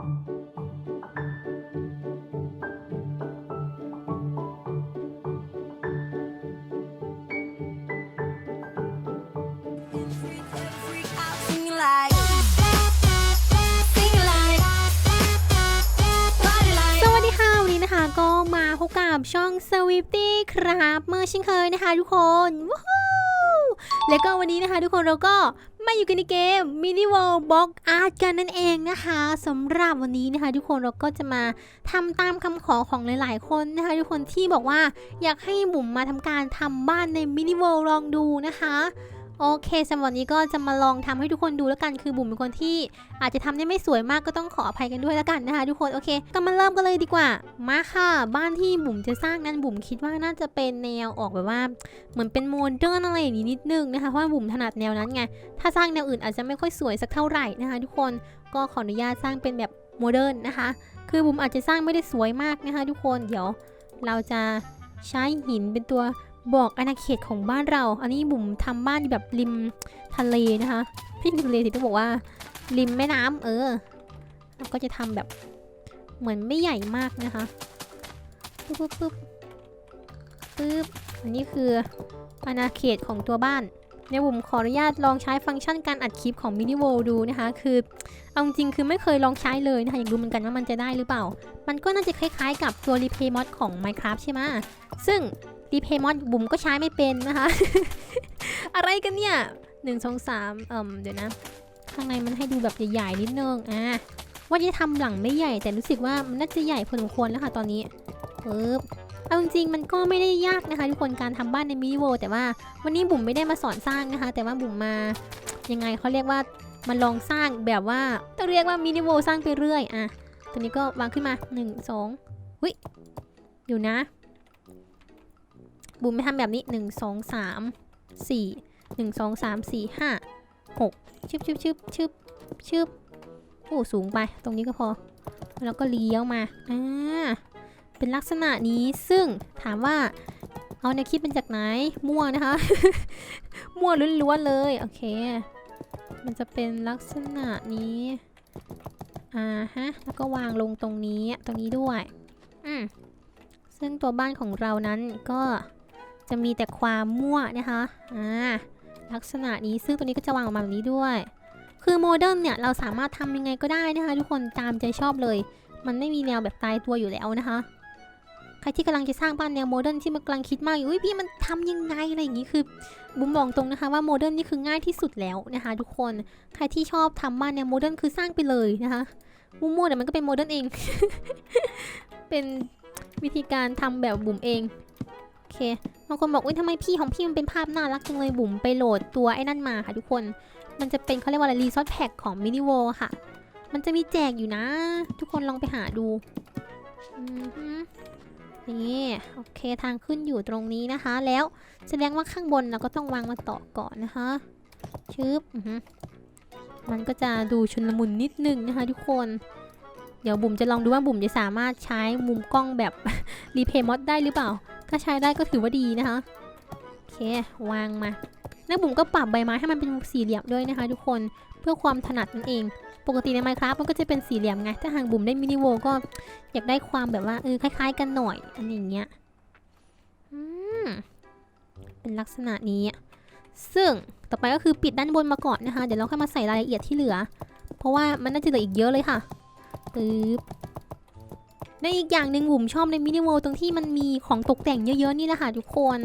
สวัสดีค่ะ วันนี้นะคะก็มาพบกับช่อง s w i f t y ครับ เมื่อเช่นเคยนะคะทุกคนว้า แล้วก็วันนี้นะคะ ทุกคนเราก็มาอยู่กันในเกมมินิวอลบ็อกอาร์ตกันนั่นเองนะคะสำหรับวันนี้นะคะ ทุกคนเราก็จะมาทำตามคำขอของหลาย ๆ คนนะคะ ทุกคนที่บอกว่าอยากให้บุ๋มมาทำการทำบ้านในมินิวอลลองดูนะคะ โอเคสำหรับนี้ก็จะมาลองทำให้ทุกคนดูแล้วกันคือบุ๋มเป็นคนที่ อาจจะทำได้ไม่สวยมากก็ต้องขออภัยกันด้วยแล้วกันนะคะ ทุกคนโอเค ก็มาเริ่มกันเลยดีกว่า มาค่ะ บ้านที่บุ๋มจะสร้างนั้นบุ๋มคิดว่าน่าจะเป็นแนวออกแบบว่าเหมือนเป็นโมเดิร์นอะไรอย่างนี้นิดนึงนะคะเพราะว่าบุ๋มถนัดแนวนั้นไงถ้าสร้างแนวอื่นอาจจะไม่ค่อยสวยสักเท่าไหร่นะคะ ทุกคนก็ขออนุญาตสร้างเป็นแบบโมเดิร์นนะคะ คือบุ๋มอาจจะสร้างไม่ได้สวยมากนะคะ ทุกคนเดี๋ยวเราจะใช้หินเป็นตัว บอกอาณาเขตของบ้านเรา อันนี้บุ๋มทำบ้านอยู่แบบริมทะเลนะคะพี่ริมทะเลสิต้องบอกว่า ริมแม่น้ำเออเราก็จะทำแบบเหมือนไม่ใหญ่มากนะคะปึ๊บปึ๊บปึ๊บปึ๊บอันนี้คืออาณาเขตของตัวบ้านเดี๋ยวผมขออนุญาตลองใช้ฟังก์ชันการอัดคลิปของ Mini w o r l d ดูนะคะ คือเอาจริงคือไม่เคยลองใช้เลยนะคะอยากดูเหมือนกันว่ามันจะได้หรือเปล่า มันก็น่าจะคล้ายๆ กับตัว Replay Mod ของ Minecraft ใช่ไหมซึ่ง Replay Mod บุ๋มก็ใช้ไม่เป็นนะคะ อะไรกันเนี่ยหนึ่งสองสามเอ่มเดี๋ยวนะ ข้างในมันให้ดูแบบใหญ่ๆนิดนึงอะว่าจะทำหลังไม่ใหญ่แต่รู้สึกว่ามันน่าจะใหญ่พอสมควรแล้วค่ะตอนนี้ปึ๊บเอาจริงๆมันก็ไม่ได้ยากนะคะทุกคนการทำบ้านในมินิโวแต่ว่าวันนี้บุ๋มไม่ได้มาสอนสร้างนะคะ แต่ว่าบุ๋มมายังไงเขาเรียกว่ามาลองสร้างแบบว่าต้องเรียกว่ามินิโวสร้างไปเรื่อยอะตัวนี้ก็วางขึ้นมา 1 2วิอยู่นะ บุ๋มไม่ทำแบบนี้ 1 2 3 4 1 2 3 4 5 6ชึบชึบชึบชึบชึบโอ้สูงไป ตรงนี้ก็พอ แล้วก็เลี้ยวมาอ่าเป็นลักษณะนี้ซึ่งถามว่าเอาในวคิดเป็นจากไหน มั่วนะคะ มั่วล้วนๆเลย โอเค มันจะเป็นลักษณะนี้ อ่าฮะ แล้วก็วางลงตรงนี้ ตรงนี้ด้วย อืมซึ่งตัวบ้านของเรานั้นก็ จะมีแต่ความมั่วนะคะอ่าลักษณะนี้ซึ่งตัวนี้ก็จะวางออกมาแบบนี้ด้วย คือโมเดิร์นเนี่ยเราสามารถทำยังไงก็ได้นะคะ ทุกคนตามใจชอบเลย มันไม่มีแนวแบบตายตัวอยู่แล้วนะคะ ใครที่กำลังจะสร้างบ้านแนวโมเดิร์นที่มันกำลังคิดมากอยู่อุ้ยพี่มันทำยังไงอะไรอย่างนี้คือบุ้มบอกตรงนะคะว่าโมเดิร์นนี่คือง่ายที่สุดแล้วนะคะ ทุกคนใครที่ชอบทำบ้านแนวโมเดิร์นคือสร้างไปเลยนะคะมั่วๆแต่มันก็เป็นโมเดิร์นเอง เป็นวิธีการทำแบบบุ๋มเอง เคบางคนบอกอุ้ยทำไมพี่ของพี่มันเป็นภาพน่ารักจังเลยบุ๋มไปโหลดตัวไอ้นั่นมาค่ะทุกคน มันจะเป็นเขาเรียกว่าอะไรรีซอสแพ็กของมินิโวค่ะ มันจะมีแจกอยู่นะ ทุกคนลองไปหาดูนี่โอเคทางขึ้นอยู่ตรงนี้นะคะ แล้วแสดงว่าข้างบนเราก็ต้องวางมาต่อก่อนนะคะชึบมันก็จะดูชุนลมุนนิดนึงนะคะ ทุกคน เดี๋ยวบุ๋มจะลองดูว่าบุ๋มจะสามารถใช้มุมกล้องแบบรีเพย์มอดได้หรือเปล่า ถ้าใช้ได้ก็ถือว่าดีนะคะ โอเควางมาแล้วบุ๋มก็ปรับใบไม้ให้มันเป็นสี่เหลี่ยมด้วยนะคะ ทุกคนเพื่อความถนัดนั่นเอง ปกติใน Minecraft มันก็จะเป็นสี่เหลี่ยมไง ถ้าหากบุ๋มได้มินิโวก็อยากได้ความแบบว่าเออคล้ายๆ กันหน่อยอันนี้อย่างเงี้ยอืมเป็นลักษณะนี้ซึ่งต่อไปก็คือปิดด้านบนมาก่อนนะคะ เดี๋ยวเราค่อยมาใส่รายละเอียดที่เหลือ เพราะว่ามันน่าจะเหลืออีกเยอะเลยค่ะปึ๊บ ในอีกอย่างหนึ่งบุ๋มชอบในมินิโวตรงที่มันมีของตกแต่งเยอะๆนี่แหละค่ะทุกคน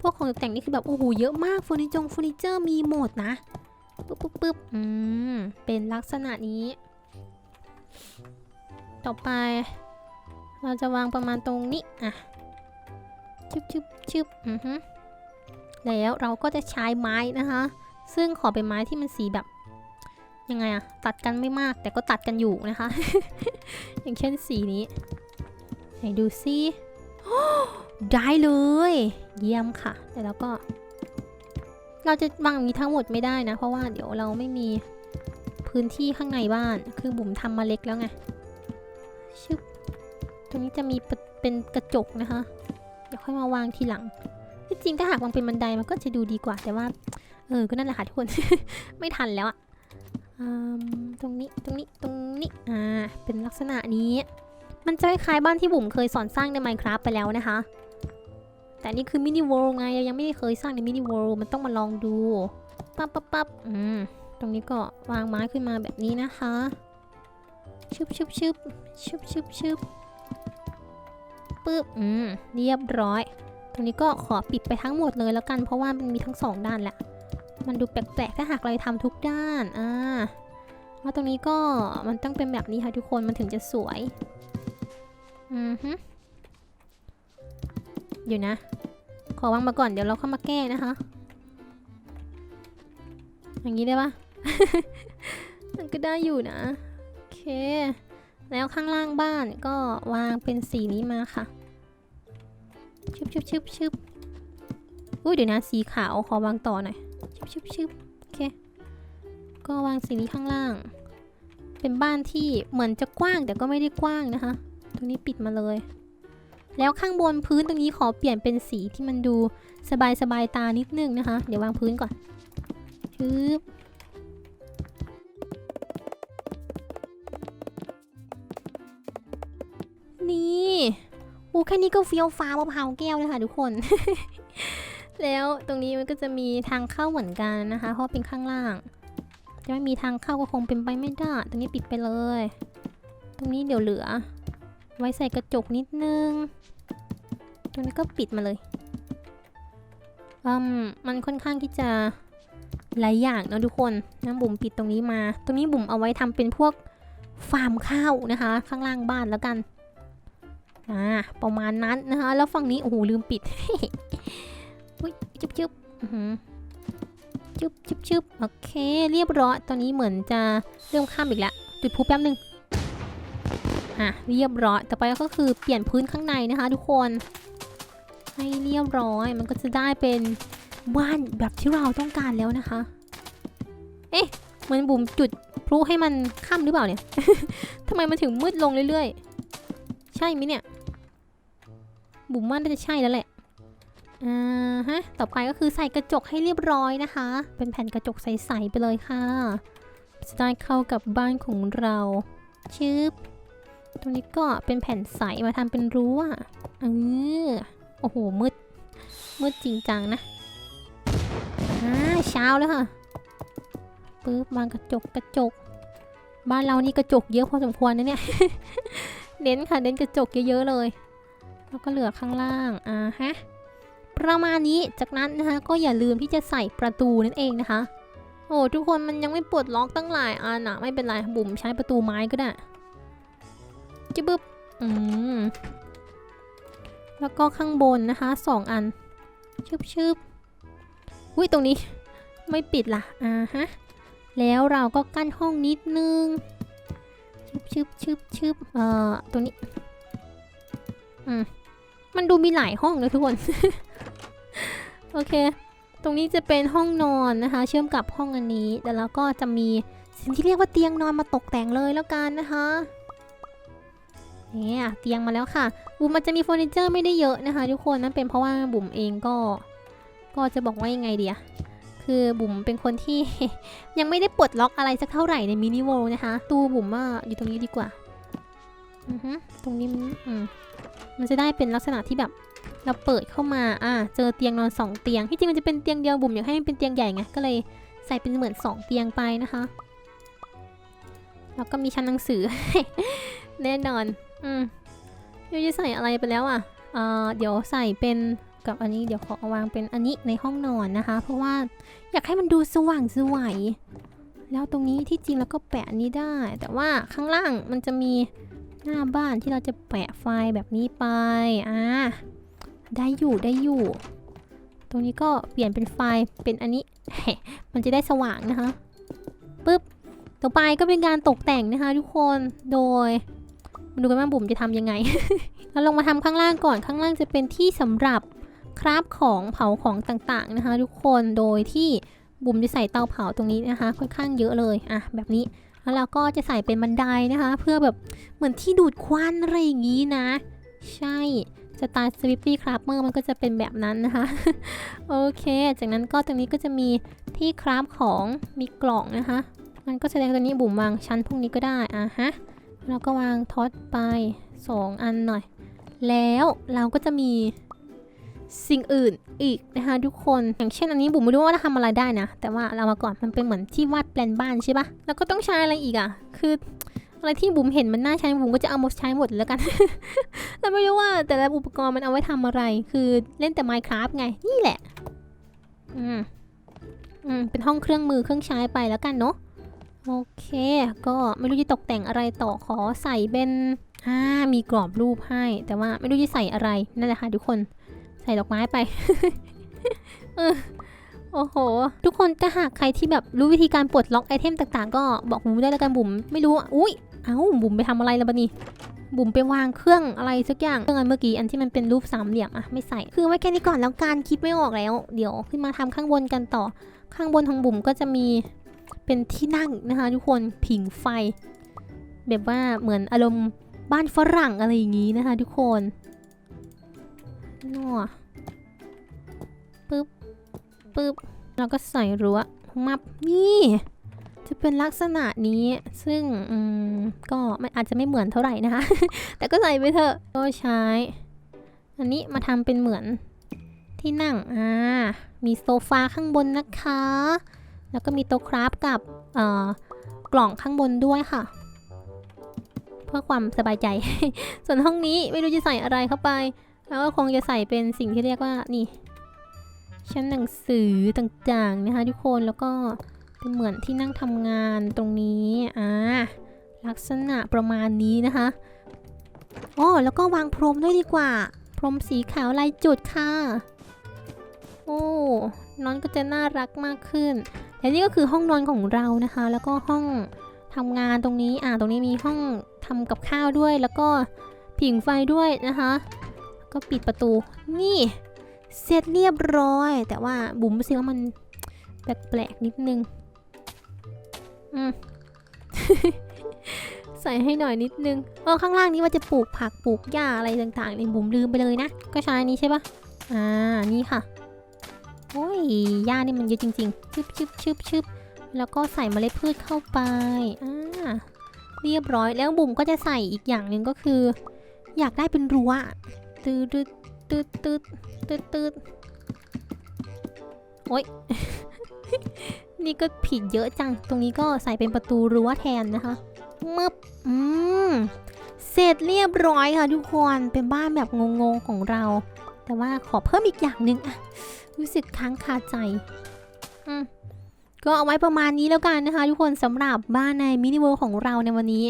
พวกของตกแต่งนี่คือแบบโอ้โหเยอะมากเฟอร์นิเจอร์เฟอร์นิเจอร์มีหมดนะปึ๊บปึ๊บปึ๊บอืมเป็นลักษณะนี้ ต่อไป เราจะวางประมาณตรงนี้อะชึบชึบชึบอือฮึแล้วเราก็จะใช้ไม้นะคะ ซึ่งขอเป็นไม้ที่มันสีแบบยังไงอะตัดกันไม่มากแต่ก็ตัดกันอยู่นะคะ อย่างเช่นสีนี้ ไหนดูซิได้เลย เยี่ยมค่ะ แต่แล้วก็ เราจะวางอย่างนี้ทั้งหมดไม่ได้นะ เพราะว่าเดี๋ยวเราไม่มีพื้นที่ข้างในบ้าน คือบุ๋มทำมาเล็กแล้วไงชึบตรงนี้จะมีเป็นกระจกนะคะ เดี๋ยวค่อยมาวางทีหลังที่จริงถ้าหากวางเป็นบันไดมันก็จะดูดีกว่า แต่ว่า เออ ก็นั่นแหละค่ะทุกคน ไม่ทันแล้วอะตรงนี้ ตรงนี้ ตรงนี้ อ่า เป็นลักษณะนี้ มันจะคล้ายบ้านที่บุ๋มเคยสอนสร้างใน Minecraft ไปแล้วนะคะ แต่นี่คือมินิ w o r l d ไงยังไม่ได้เคยสร้างในมินิ w o r l d มันต้องมาลองดูปั๊บปั๊บปั๊บอืมตรงนี้ก็วางไม้ขึ้นมาแบบนี้นะคะชึบชึบชึบชึบชึบชึบปึ๊บอืมเรียบร้อย ตรงนี้ก็ขอปิดไปทั้งหมดเลยแล้วกัน เพราะว่ามันมีทั้งสองด้านแหละ มันดูแปลกๆถ้าหากเราทำทุกด้านอ่าว่าตรงนี้ก็มันต้องเป็นแบบนี้ค่ะทุกคนมันถึงจะสวย อือฮึเดี๋ยวนะ ขอวางมาก่อนเดี๋ยวเราเข้ามาแก้นะคะ อย่างนี้ได้ปะ มันก็ได้อยู่นะ โอเค แล้วข้างล่างบ้านก็วางเป็นสีนี้มาค่ะชึบชึบชึบชึบอุ้ยเดี๋ยวนะสีขาวขอวางต่อหน่อยชึบชึบชึบโอเค ก็วางสีนี้ข้างล่าง เป็นบ้านที่เหมือนจะกว้างแต่ก็ไม่ได้กว้างนะคะ ตรงนี้ปิดมาเลย แล้วข้างบนพื้นตรงนี้ขอเปลี่ยนเป็นสีที่มันดูสบายสบายๆตานิดนึงนะคะ เดี๋ยววางพื้นก่อนชึบนี่โอ้แค่นี้ก็เฟี้ยวฟ้ามะพร้าวแก้วเลยค่ะทุกคน แล้วตรงนี้มันก็จะมีทางเข้าเหมือนกันนะคะ เพราะเป็นข้างล่าง จะไม่มีทางเข้าก็คงเป็นไปไม่ได้ ตรงนี้ปิดไปเลย ตรงนี้เดี๋ยวเหลือ ไว้ใส่กระจกนิดนึง ตรงนี้ก็ปิดมาเลยอืมมันค่อนข้างที่จะหลายอย่างนะทุกคนนะบุ๋มปิดตรงนี้มา ตรงนี้บุ๋มเอาไว้ทำเป็นพวกฟาร์มข้าวนะคะ ข้างล่างบ้านแล้วกันอ่าประมาณนั้นนะคะ แล้วฝั่งนี้ โอ้โห ลืมปิดอุ้ยจุ๊บจุ๊บอืจุ๊บจุ๊บจุ๊บโอเค เรียบร้อย ตอนนี้เหมือนจะเริ่มข้ามอีกแล้วจุดพลุแป๊บนึง อะเรียบร้อย ต่อไปก็คือเปลี่ยนพื้นข้างในนะคะ ทุกคน ให้เรียบร้อย มันก็จะได้เป็นบ้านแบบที่เราต้องการแล้วนะคะ เอ๊ะมือนบุ๋มจุดพลุให้มันค่ำหรือเปล่าเนี่ย ทำไมมันถึงมืดลงเรื่อยๆ ใช่ไหมเนี่ย บุ๋มว่าน่าจะใช่แล้วแหละอ่าฮะ ต่อไปก็คือใส่กระจกให้เรียบร้อยนะคะ เป็นแผ่นกระจกใสๆไปเลยค่ะจะได้เข้ากับบ้านของเราชึบ ตรงนี้ก็เป็นแผ่นใสมาทำเป็นรั้วเออโอ้โห มืด มืดจริงจังนะอ่าเช้าแล้วค่ะปึ๊บวางกระจกกระจก บ้านเรานี่กระจกเยอะพอสมควรนะเนี่ย เน้นค่ะเน้นกระจกเยอะๆเลย แล้วก็เหลือข้างล่าง อ่าฮะ ประมาณนี้ จากนั้นนะคะก็อย่าลืมที่จะใส่ประตูนั่นเองนะคะ โอ้ทุกคนมันยังไม่ปลดล็อกตั้งหลายอันอะไม่เป็นไรบุ๋มใช้ประตูไม้ก็ได้ จิบึบอืมแล้วก็ข้างบนนะคะสองอัน ชึบชึบอุ้ยตรงนี้ ไม่ปิดล่ะอ่าฮะ แล้วเราก็กั้นห้องนิดนึง ชึบชึบชึบชึบเอ่อตรงนี้ อืม มันดูมีหลายห้องนะทุกคน โอเค ตรงนี้จะเป็นห้องนอนนะคะ เชื่อมกับห้องอันนี้ แต่แล้วก็จะมีสิ่งที่เรียกว่าเตียงนอนมาตกแต่งเลยแล้วกันนะคะ เนี่ยเตียงมาแล้วค่ะ บุ๋มมันจะมีเฟอร์นิเจอร์ไม่ได้เยอะนะคะ ทุกคนนั่นเป็นเพราะว่าบุ๋มเองก็ ก็จะบอกว่ายังไงเดียคือบุ๋มเป็นคนที่ ยังไม่ได้ปลดล็อกอะไรสักเท่าไหร่ในมินิวอลนะคะ ตู้บุ๋มว่าอยู่ตรงนี้ดีกว่าอือฮึตรงนี้มันอืมมันจะได้เป็นลักษณะที่แบบเราเปิดเข้ามา อ่า เจอเตียงนอนสองเตียง ที่จริงมันจะเป็นเตียงเดียวบุ๋มอยากให้มันเป็นเตียงใหญ่ไง ก็เลยใส่เป็นเหมือนสองเตียงไปนะคะ แล้วก็มีชั้นหนังสือ แน่นอน อืมเดี๋ยวจะใส่อะไรไปแล้วอะเอ่อเดี๋ยวใส่เป็นกับอันนี้เดี๋ยวขอเอาวางเป็นอันนี้ในห้องนอนนะคะ เพราะว่าอยากให้มันดูสว่างสวยแล้วตรงนี้ที่จริงแล้วก็แปะนนี้ได้ แต่ว่าข้างล่างมันจะมีหน้าบ้านที่เราจะแปะไฟล์แบบนี้ไปอ่าได้อยู่ได้อยู่ ตรงนี้ก็เปลี่ยนเป็นไฟล์เป็นอันนี้มันจะได้สว่างนะคะปึ๊บต่อไปก็เป็นการตกแต่งนะคะทุกคนโดย มาดูกันว่าบุ๋มจะทำยังไง เราลงมาทำข้างล่างก่อนข้างล่างจะเป็นที่สำหรับคราบของเผาของต่างๆนะคะ ทุกคนโดยที่บุ๋มจะใส่เตาเผาตรงนี้นะคะ ค่อนข้างเยอะเลยอะแบบนี้แล้วเราก็จะใส่เป็นบันไดนะคะ เพื่อแบบเหมือนที่ดูดควันอะไรอย่างนี้นะ ใช่สไตล์สวิปปี้ครับเมอร์มันก็จะเป็นแบบนั้นนะคะ โอเค จากนั้นก็ตรงนี้ก็จะมีที่คราฟของมีกล่องนะคะงั้นก็แสดงตัวนี้บุ๋มวางชั้นพวกนี้ก็ได้อะฮะ แล้วก็วางท็อตไปสองอันหน่อย แล้วเราก็จะมีสิ่งอื่นอีกนะคะทุกคนอย่างเช่นอันนี้บุ๋มไม่รู้ว่าจะทำอะไรได้นะ แต่ว่าเรามาก่อนมันเป็นเหมือนที่วาดแปลนบ้านใช่ปะแล้วก็ต้องใช้อะไรอีกอะ คืออะไรที่บุ๋มเห็นมันน่าใช้บุ๋มก็จะเอามาใช้หมดแล้วกัน เราไม่รู้ว่าแต่ละอุปกรณ์มันเอาไว้ทำอะไร คือเล่นแต่ Minecraft ไง นี่แหละ อืม อืม เป็นห้องเครื่องมือเครื่องใช้ไปแล้วกันเนาะ โอเค ก็ไม่รู้จะตกแต่งอะไรต่อขอใส่เป็นอ่ามีกรอบรูปให้ แต่ว่าไม่รู้จะใส่อะไรนั่นแหละค่ะทุกคนใส่ดอกไม้ไปโอ้โห ทุกคนถ้าหากใครที่แบบรู้วิธีการปลดล็อกไอเทมต่างๆ ก็บอกบุ๋มได้แล้วกันบุ๋มไม่รู้อุ้ยเอ้าบุ๋มไปทำอะไรแล้วบะนี่บุ๋มไปวางเครื่องอะไรสักอย่างเครื่องอันเมื่อกี้อันที่มันเป็นรูปสามเหลี่ยมอะไม่ใส่คือไว้แค่นี้ก่อนแล้วการคิดไม่ออกแล้ว เดี๋ยวขึ้นมาทำข้างบนกันต่อ ข้างบนของบุ๋มก็จะมี เป็นที่นั่งนะคะทุกคนผิงไฟ แบบว่าเหมือนอารมณ์บ้านฝรั่งอะไรอย่างนี้นะคะทุกคนนัวปึ๊บปึ๊บแล้วก็ใส่รั้วมับนี่ จะเป็นลักษณะนี้ซึ่งอืมก็ไม่อาจจะไม่เหมือนเท่าไหร่นะคะ แต่ก็ใส่ไปเถอะก็ใช้ อันนี้มาทำเป็นเหมือนที่นั่งอ่ามีโซฟาข้างบนนะคะ แล้วก็มีโต๊ะคราฟกับกล่องข้างบนด้วยค่ะ เพื่อความสบายใจ ส่วนห้องนี้ไม่รู้จะใส่อะไรเข้าไป แล้วก็คงจะใส่เป็นสิ่งที่เรียกว่านี่ชั้นหนังสือต่างๆนะคะทุกคนแล้วก็เป็นเหมือนที่นั่งทำงานตรงนี้อ่าลักษณะประมาณนี้นะคะอ๋อแล้วก็วางพรมด้วยดีกว่า พรมสีขาวลายจุดค่ะ โอ้นอนก็จะน่ารักมากขึ้น และนี่ก็คือห้องนอนของเรานะคะ แล้วก็ห้องทำงานตรงนี้อ่าตรงนี้มีห้องทำกับข้าวด้วย แล้วก็ผิงไฟด้วยนะคะ ก็ปิดประตู นี่เสร็จเรียบร้อย แต่ว่าบุ๋มรู้สึกว่ามันแปลกๆนิดนึง อืม ใส่ให้หน่อยนิดนึงเออข้างล่างนี้ว่าจะปลูกผักปลูกหญ้าอะไรต่างๆนี่บุ๋มลืมไปเลยนะ ก็ใช้นี้ใช่ปะอ่า นี่ค่ะ อ้ยหญ้านี่มันเยอะจริงๆ ชึบชึบชึบชึบแล้วก็ใส่เมล็ดพืชเข้าไป อ่า เรียบร้อย แล้วบุ๋มก็จะใส่อีกอย่างหนึ่งก็คือ อยากได้เป็นรั้วตืดตืดตืดตืดตืดตืดโอ๊ยนี่ก็ผิดเยอะจัง ตรงนี้ก็ใส่เป็นประตูรั้วแทนนะคะมึบอืม เสร็จเรียบร้อยค่ะทุกคน เป็นบ้านแบบงงๆของเรา แต่ว่าขอเพิ่มอีกอย่างหนึ่งอะ รู้สึกค้างคาใจอืมก็เอาไว้ประมาณนี้แล้วกันนะคะ ทุกคนสำหรับบ้านในมินิเวิลด์ของเราในวันนี้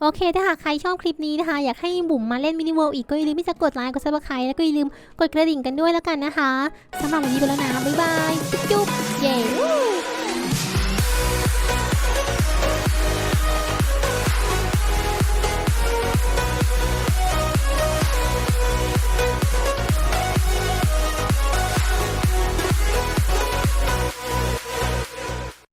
โอเค ถ้าหากใครชอบคลิปนี้นะคะ อยากให้บุ๋มมาเล่นมินิเวิลด์อีกก็อย่าลืมที่จะกดไลค์กดซับสไครต์แล้วก็อย่าลืมกดกระดิ่งกันด้วยแล้วกันนะคะสำหรับวันนี้ไปแล้วนะบ๊ายบายจุ๊บเย้